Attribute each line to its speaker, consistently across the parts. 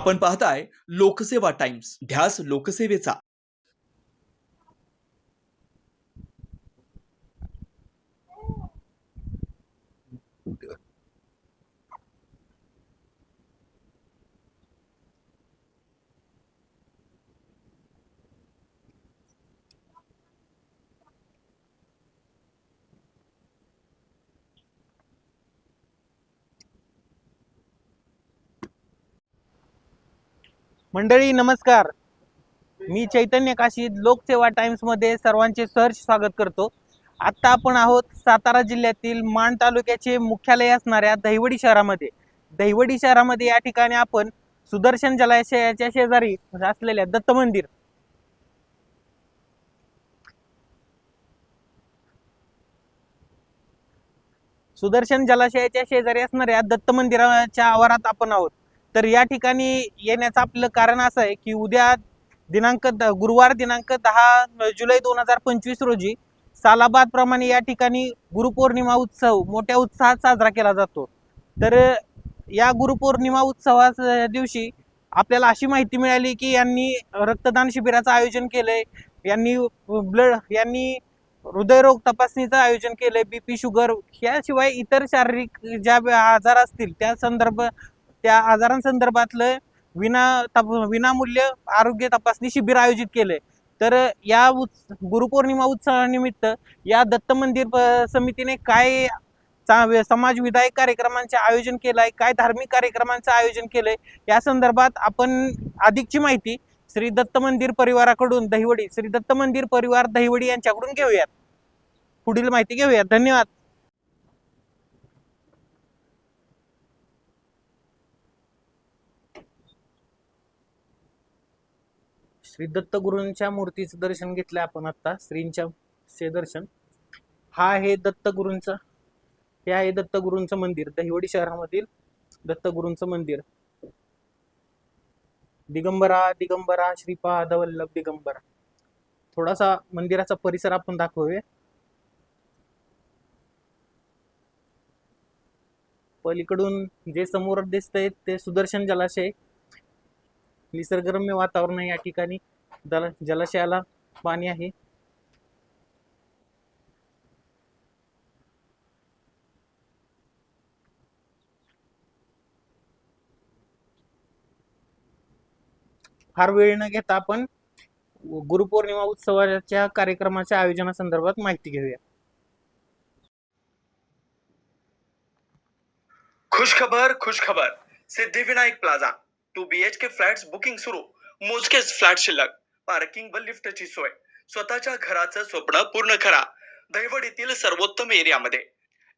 Speaker 1: आपण पाहताय लोकसेवा टाइम्स. ध्यास लोकसेवेचा.
Speaker 2: मंडळी नमस्कार. मी चैतन्य काशी लोकसेवा टाइम्समध्ये सर्वांचे सहर्ष स्वागत करतो. आत्ता आपण आहोत सातारा जिल्ह्यातील माण तालुक्याचे मुख्यालय असणाऱ्या दहिवडी शहरामध्ये. दहिवडी शहरामध्ये या ठिकाणी आपण सुदर्शन जलाशयाच्या शेजारी असलेल्या दत्त मंदिर. सुदर्शन जलाशयाच्या शेजारी असणाऱ्या दत्त मंदिराच्या आवारात आपण आहोत. तर या ठिकाणी येण्याचं आपलं कारण असं आहे की उद्या दिनांक द- गुरुवार दिनांक दहा जुलै दोन हजार पंचवीस रोजी सालाबाद प्रमाणे या ठिकाणी गुरुपौर्णिमा उत्सव मोठ्या उत्साहात साजरा केला जातो. तर या गुरुपौर्णिमा उत्सवा दिवशी आपल्याला अशी माहिती मिळाली की यांनी रक्तदान शिबिराचं आयोजन केलंय यांनी ब्लड यांनी हृदयरोग तपासणीचं आयोजन केलंय बीपी शुगर याशिवाय इतर शारीरिक ज्या आजार असतील त्या संदर्भ त्या आजारांसंदर्भातलं विना तप विनामूल्य आरोग्य तपासणी शिबिर आयोजित केलंय. तर या उत्स गुरुपौर्णिमा उत्सवानिमित्त या दत्त मंदिर समितीने काय समाज विधायक कार्यक्रमांचे आयोजन केलं आहे काय धार्मिक कार्यक्रमांचं आयोजन केलंय या संदर्भात आपण अधिकची माहिती श्री दत्त मंदिर परिवाराकडून दहिवडी श्री दत्त मंदिर परिवार दहिवडी यांच्याकडून घेऊयात. पुढील माहिती घेऊयात. धन्यवाद. श्री दत्तगुरूंच्या मूर्तीचं दर्शन घेतलं आपण आता श्रींच्या शे दर्शन. हा आहे दत्तगुरूंचं हे आहे दत्तगुरूंचं मंदिर दहिवडी शहरामधील दत्तगुरूंचं मंदिर. दिगंबरा दिगंबरा श्रीपाद वल्लभ दिगंबरा. थोडासा मंदिराचा परिसर आपण दाखवूया. पलीकडून जे समोर दिसतंय ते सुदर्शन जलाशय निसर्गरम्य वातावरण आहे या ठिकाणी जला जलाशयाला पाणी आहे. फार वेळ न घेता आपण गुरुपौर्णिमा उत्सवाच्या कार्यक्रमाच्या आयोजनासंदर्भात माहिती घेऊया.
Speaker 3: खुशखबर खुशखबर. Siddhivinayak plaza. Two B H K flats booking सुरू. मोजकेच फ्लॅट शिल्लक. पार्किंग व लिफ्टची सोय. स्वतःच्या घराचं स्वप्न पूर्ण करा. दहिवडीतील सर्वोत्तम एरियामध्ये.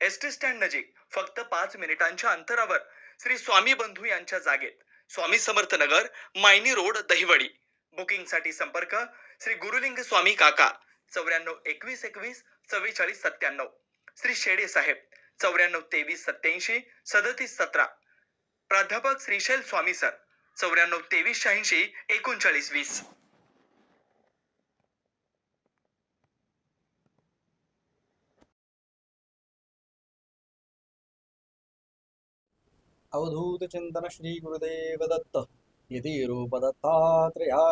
Speaker 3: एस टी स्टँड नजीक. फक्त पाच मिनिटांच्या अंतरावर. श्री स्वामी बंधू यांच्या जागेत. स्वामी समर्थ नगर मायनी रोड दहिवडी. बुकिंगसाठी संपर्क. श्री गुरुलिंग स्वामी काका. चौऱ्याण्णव एकवीस एकवीस चव्वेचाळीस सत्त्याण्णव. श्री शेडे साहेब. चौऱ्याण्णव तेवीस सत्याऐंशी सदतीस सतरा. प्राध्यापक श्रीशैल स्वामी सर. चौऱ्याण्णव तेवीस शहाऐंशी एकोणचाळीस वीस.
Speaker 4: अवधूत चिंतन श्री गुरुदेव दत्त यती रूप दत्तात्रया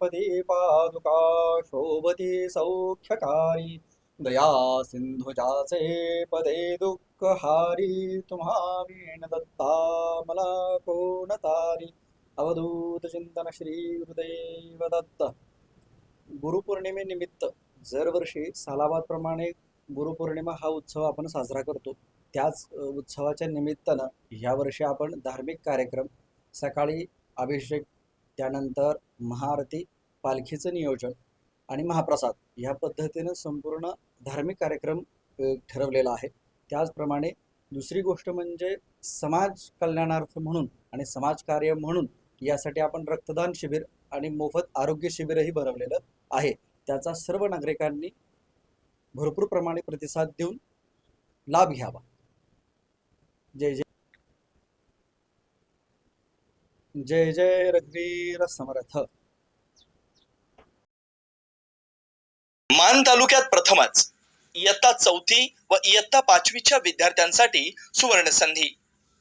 Speaker 4: पदे पादुका शोभती सौख्यकारी दया सिंधुजाचे पदे दुःखहारी तुम्हा वीण दत्ता मला कोण तारी? अवधूत चिंतन श्री गुरुदेव दत्त गुरुपौर्णिमेनिमित्त दरवर्षी सालाबादप्रमाणे गुरुपौर्णिमा हा उत्सव आपण साजरा करतो. त्याच उत्सवाच्या निमित्तानं ह्यावर्षी आपण धार्मिक कार्यक्रम सकाळी अभिषेक त्यानंतर महाआरती पालखीचं नियोजन आणि महाप्रसाद ह्या पद्धतीनं संपूर्ण धार्मिक कार्यक्रम ठरवलेला आहे. त्याचप्रमाणे दुसरी गोष्ट म्हणजे समाज कल्याणार्थ म्हणून आणि समाजकार्य म्हणून यासाठी आपण रक्तदान शिबिर आणि मोफत आरोग्य शिबिरही भरवलेलं आहे. त्याचा सर्व नागरिकांनी भरपूर प्रमाणे प्रतिसाद देऊन लाभ घ्यावा. जय जय. जय जय रघुवीर समर्थ.
Speaker 3: मान तालुक्यात प्रथमच इयत्ता चौथी व इयत्ता पाचवीच्या विद्यार्थ्यांसाठी सुवर्ण संधी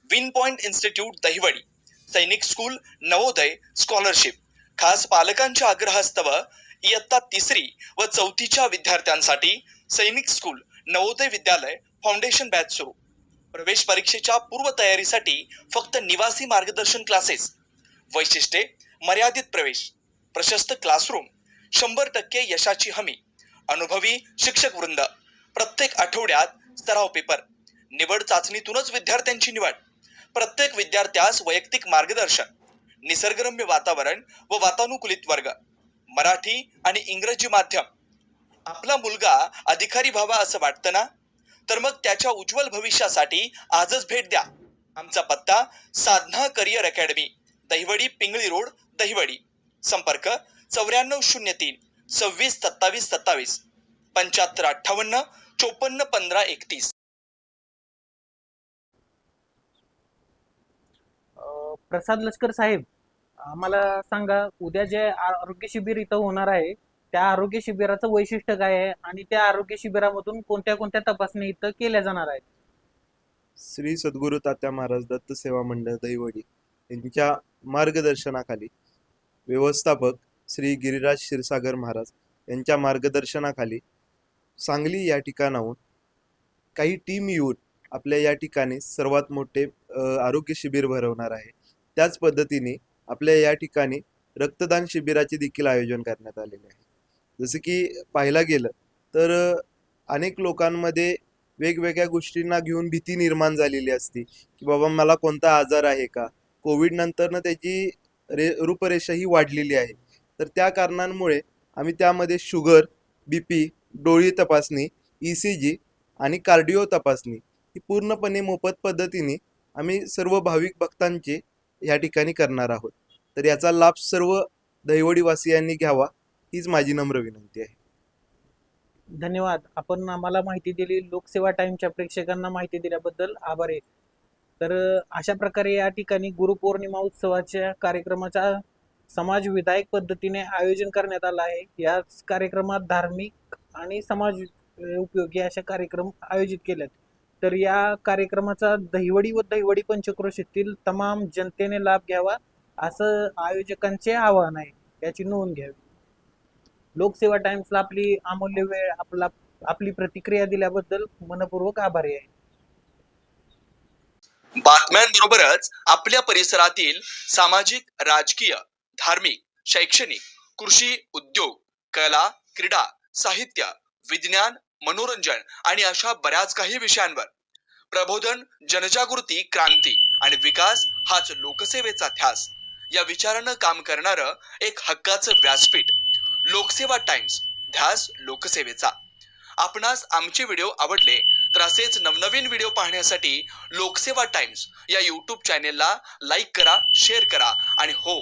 Speaker 3: विन पॉइंट इन्स्टिट्यूट दहिवडी. सैनिक स्कूल नवोदय स्कॉलरशिप. खास पालकांच्या आग्रहास्तव इयत्ता तिसरी व चौथीच्या विद्यार्थ्यांसाठी सैनिक school Navodaya Vidyalaya foundation batch सुरू. प्रवेश परीक्षेच्या पूर्वतयारीसाठी फक्त निवासी मार्गदर्शन क्लासेस. वैशिष्ट्ये मर्यादित प्रवेश प्रशस्त क्लासरूम शंभर टक्के यशाची हमी. अनुभवी शिक्षक वृंद प्रत्येक आठवड्यात सराव पेपर निवड चाचणीतूनच विद्यार्थ्यांची निवड प्रत्येक विद्यार्थ्यास वैयक्तिक मार्गदर्शन निसर्गरम्य वातावरण व वातानुकूलित वर्ग मराठी आणि इंग्रजी माध्यम. आपला मुलगा अधिकारी व्हावा असं वाटतं ना? तर मग त्याच्या उज्ज्वल भविष्यासाठी आजच भेट द्या. आमचा पत्ता Sadhana career academy Dahiwadi Pingali road Dahiwadi. संपर्क चौऱ्याण्णव शून्य तीन. सव्वीस सत्तावीस सत्तावीस पंच्याहत्तर अठ्ठावन्न चोपन्न पंधरा एकतीस.
Speaker 2: अं, प्रसाद लष्कर साहेब आम्हाला सांगा उद्या जे आरोग्य शिबिर इथं होणार आहे त्या आरोग्य शिबिराचं वैशिष्ट्य काय आहे आणि त्या आरोग्य शिबिरामधून कोणत्या कोणत्या तपासणी इथं केल्या जाणार आहेत?
Speaker 5: श्री सद्गुरू तात्या महाराज दत्त सेवा मंडळ दहिवडी यांच्या मार्गदर्शनाखाली व्यवस्थापक श्री गिरिराज क्षीरसागर महाराज यांच्या मार्गदर्शनाखाली सांगली या ठिकाणाहून काही टीम येऊन आपल्या या ठिकाणी सर्वात मोठे आरोग्य शिबिर भरवणार आहे. त्याच पद्धतीने आपल्या या ठिकाणी रक्तदान शिबिराचे देखील आयोजन करण्यात आलेले आहे. जसं की पाहायला गेलं तर अनेक लोकांमध्ये वेगवेगळ्या गोष्टींना घेऊन भीती निर्माण झालेली असते की बाबा मला कोणता आजार आहे का? कोविड नंतरनं त्याची रे रूपरेषा ही वाढलेली आहे. तर त्या कारणांमुळे आम्ही त्यामध्ये शुगर बी पी डोळी तपासणी ई सी जी आणि कार्डिओ तपासणी ही पूर्णपणे मोफत पद्धतीने आम्ही सर्व भाविक भक्तांचे या ठिकाणी करणार आहोत. तर याचा लाभ सर्व दहिवडीवासियांनी घ्यावा हीच माझी नम्र विनंती आहे.
Speaker 2: धन्यवाद. आपण आम्हाला माहिती दिली लोकसेवा टाइमच्या प्रेक्षकांना माहिती दिल्याबद्दल आभार आहे. तर अशा प्रकारे या ठिकाणी गुरुपौर्णिमा उत्सवाच्या कार्यक्रमाचा समाज विधायक पद्धतीने आयोजन करण्यात आलं आहे. याच कार्यक्रमात धार्मिक आणि समाज उपयोगी अशा कार्यक्रम आयोजित केलेत. तर या कार्यक्रमाचा दहिवडी व दहिवडी पंचक्रोशीतील तमाम जनतेने लाभ घ्यावा असं आयोजकांचे आवाहन आहे. याची नोंद घ्यावी. लोकसेवा टाइम्सला आपली अमूल्य वेळ आपला आपली प्रतिक्रिया दिल्याबद्दल मनपूर्वक आभारी आहे.
Speaker 3: बातम्यांबरोबरच आपल्या परिसरातील सामाजिक राजकीय धार्मिक शैक्षणिक कृषी उद्योग कला क्रीडा साहित्य विज्ञान मनोरंजन आणि अशा बऱ्याच काही विषयांवर. प्रबोधन जनजागृती क्रांती आणि विकास हाच लोकसेवेचा ध्यास. या विचारानं काम करणारं एक हक्काचं व्यासपीठ. लोकसेवा टाइम्स ध्यास लोकसेवेचा. आपणास आमचे व्हिडिओ आवडले तर असेच नवनवीन व्हिडिओ पाहण्यासाठी लोकसेवा टाइम्स या यूट्यूब चॅनेलला लाईक करा शेअर करा आणि हो